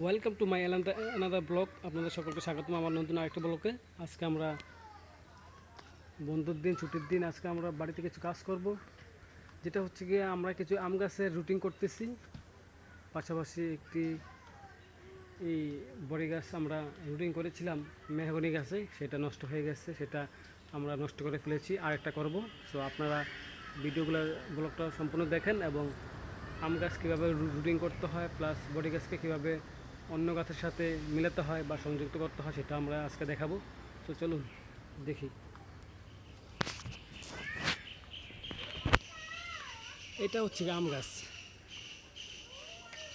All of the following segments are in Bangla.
Welcome to my another blog আপনাদের সকলকে স্বাগতম আমার নতুন আরেকটা ব্লগে আজকে আমরা বন্ধুর দিন, ছুটির দিন, আজকে আমরা বাড়িতে কিছু কাজ করব। যেটা হচ্ছে গিয়ে আমরা কিছু আম গাছের রুটিন করতেছি। পাশাপাশি একটি এই বড়ি গাছ আমরা রুটিন করেছিলাম, মেহগনি গাছে। সেটা নষ্ট হয়ে গেছে, সেটা আমরা নষ্ট করে ফেলেছি, আরেকটা করব। সো আপনারা ভিডিওগুলো ব্লগটা সম্পূর্ণ দেখেন এবং আম গাছ কীভাবে রুটিং করতে হয় প্লাস বডি গাছকে কীভাবে অন্য গাছের সাথে মিলাতে হয় বা সংযুক্ত করতে হয়, সেটা আমরা আজকে দেখাবো। তো চলুন, দেখি। এটা হচ্ছে আম গাছ।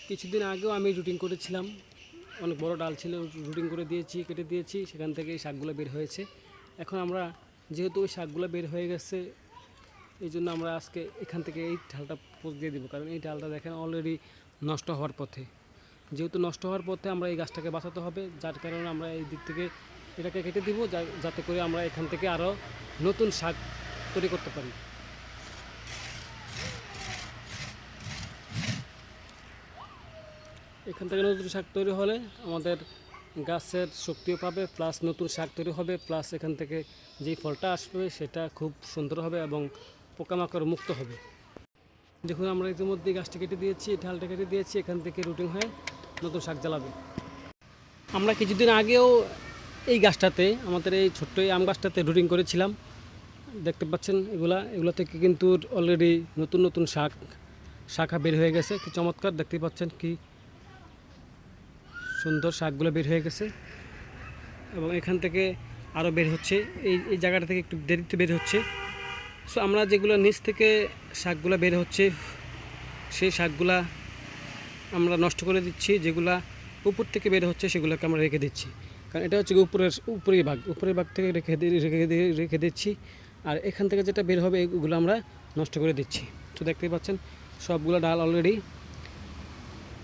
কিছুদিন আগেও আমি রুটিং করেছিলাম। অনেক বড় ডাল ছিল রুটিং করে দিয়েছি, কেটে দিয়েছি, সেখান থেকে এই শাকগুলো বের হয়েছে। এখন আমরা, যেহেতু ওই শাকগুলো বের হয়ে গেছে, এই জন্য আমরা আজকে এখান থেকে এই পোস্ট দিয়ে দিব। কারণ এই ডালটা দেখেন অলরেডি নষ্ট হওয়ার পথে। যেহেতু নষ্ট হওয়ার পথে আমরা এই গাছটাকে বাঁচাতে হবে, যার কারণে আমরা এই দিক থেকে এটাকে কেটে দিব যাতে করে আমরা এখান থেকে আরও নতুন শাক তৈরি করতে পারি। এখান থেকে নতুন শাক তৈরি হলে আমাদের গাছের শক্তিও পাবে, প্লাস নতুন শাক তৈরি হবে, প্লাস এখান থেকে যেই ফলটা আসবে সেটা খুব সুন্দর হবে এবং পোকামাকড় মুক্ত হবে। দেখুন, আমরা ইতিমধ্যে গাছটা কেটে দিয়েছি ঢালটা কেটে দিয়েছি, এখান থেকে রুটিং হয়ে নতুন শাক জ্বালাবে। আমরা কিছুদিন আগেও এই গাছটাতে, আমাদের এই ছোট্ট এই আম গাছটাতে রুটিং করেছিলাম। দেখতে পাচ্ছেন এগুলা, এগুলো থেকে কিন্তু অলরেডি নতুন নতুন শাক, শাখা বের হয়ে গেছে। কি চমৎকার দেখতে পাচ্ছেন কি সুন্দর শাকগুলো বের হয়ে গেছে। এবং এখান থেকে আরও বের হচ্ছে, এই এই জায়গাটা থেকে একটু দেরিতে বের হচ্ছে। সো আমরা যেগুলো নিচ থেকে শাকগুলো বের হচ্ছে, সেই শাকগুলা আমরা নষ্ট করে দিচ্ছি, যেগুলা উপর থেকে বের হচ্ছে সেগুলোকে আমরা রেখে দিচ্ছি। কারণ এটা হচ্ছে উপরের উপরের ভাগ উপরের ভাগ থেকে রেখে রেখে রেখে দিচ্ছি। আর এখান থেকে যেটা বের হবে এগুলো আমরা নষ্ট করে দিচ্ছি। তো দেখতেই পাচ্ছেন, সবগুলো ডাল অলরেডি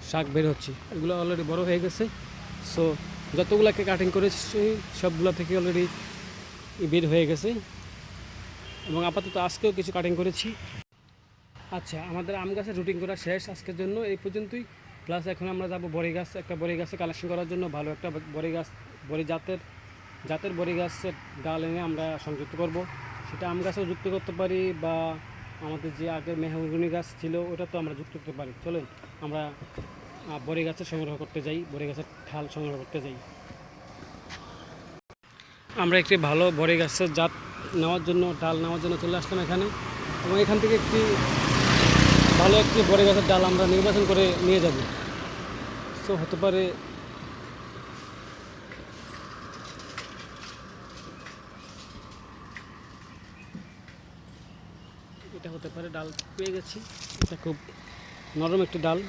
শাক বের হচ্ছে। এগুলো অলরেডি বড় হয়ে গেছে। সো যতগুলোকে কাটিং করেছি, সবগুলো থেকে অলরেডি বের হয়ে গেছে। এবং আপাতত আজকেও কিছু কাটিং করেছি। আচ্ছা আমাদের আম গাছের রুটিং করা শেষ আজকের জন্য, এই পর্যন্তই। প্লাস এখন আমরা যাব বড়ি গাছ, একটা বড়ি গাছে কালেকশন করার জন্য, ভালো একটা বড়ি গাছ, বড়ি জাতের জাতের বড়ি গাছের ডাল এনে আমরা সংযুক্ত করব। সেটা আম গাছেও যুক্ত করতে পারি বা আমাদের যে আগের মেহগুনি গাছ ছিল, ওটা তো আমরা যুক্ত করতে পারি। চলেন, আমরা বড়ি গাছের সংগ্রহ করতে যাই, বড়ি গাছের ঠাল সংগ্রহ করতে যাই। আমরা একটি ভালো বড়ি গাছের জাত নেওয়ার জন্য, ডাল নেওয়ার জন্য চলে আসলাম এখানে। এবং এখান থেকে একটি ভালো একটি বড়ি গাছের ডাল আমরা নির্বাচন করে নিয়ে যাব। সো হতে পারে এটা হতে পারে ডাল পেয়ে গেছি। এটা খুব নরম একটি ডাল।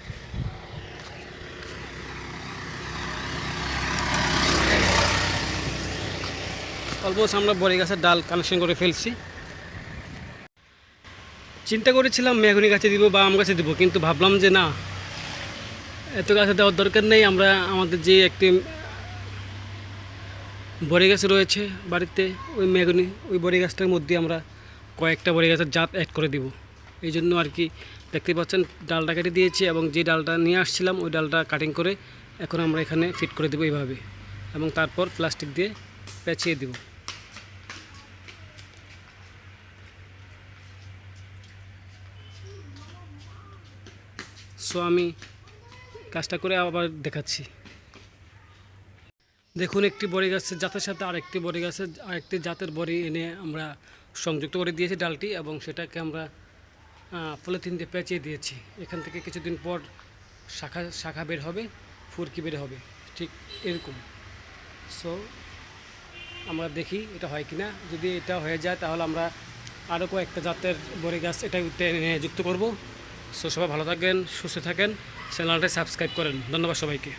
অলমোস্ট আমরা বড়ি গাছের ডাল কালেকশন করে ফেলছি। চিন্তা করেছিলাম মেঘনি গাছে দিব বা আম গাছে দিব। কিন্তু ভাবলাম যে না, এত গাছে দেওয়ার দরকার নেই। আমরা আমাদের যে একটি বড়ি গাছ রয়েছে বাড়িতে, ওই মেঘনি ওই বড়ি গাছটার মধ্যে আমরা কয়েকটা বড়ি গাছের জাত অ্যাড করে দিব। এই জন্য আর কি দেখতে পাচ্ছেন, ডালটা কেটে দিয়েছি এবং যে ডালটা নিয়ে আসছিলাম, ওই ডালটা কাটিং করে এখন আমরা এখানে ফিট করে দেবো এইভাবে এবং তারপর প্লাস্টিক দিয়ে পেঁচিয়ে দেবো। সো আমি কাজটা করে আবার দেখাচ্ছি। দেখুন, একটি বড়ি গাছের জাতের সাথে আরেকটি বড়ি গাছের, আরেকটি জাতের বড়ি এনে আমরা সংযুক্ত করে দিয়েছি ডালটি এবং সেটাকে আমরা পলিথিন দিয়ে পেঁচিয়ে দিয়েছি। এখান থেকে কিছুদিন পর শাখা শাখা বের হবে, ফুরকি বের হবে। ঠিক এরকম। সো আমরা দেখি এটা হয় কি না যদি এটা হয়ে যায়, তাহলে আমরা আরও কয়েকটা জাতের বড়ি গাছ এটা এনে যুক্ত করব। সো সবাই ভালো থাকবেন সুস্থ থাকেন চ্যানেলটা সাবস্ক্রাইব করেন। ধন্যবাদ সবাইকে।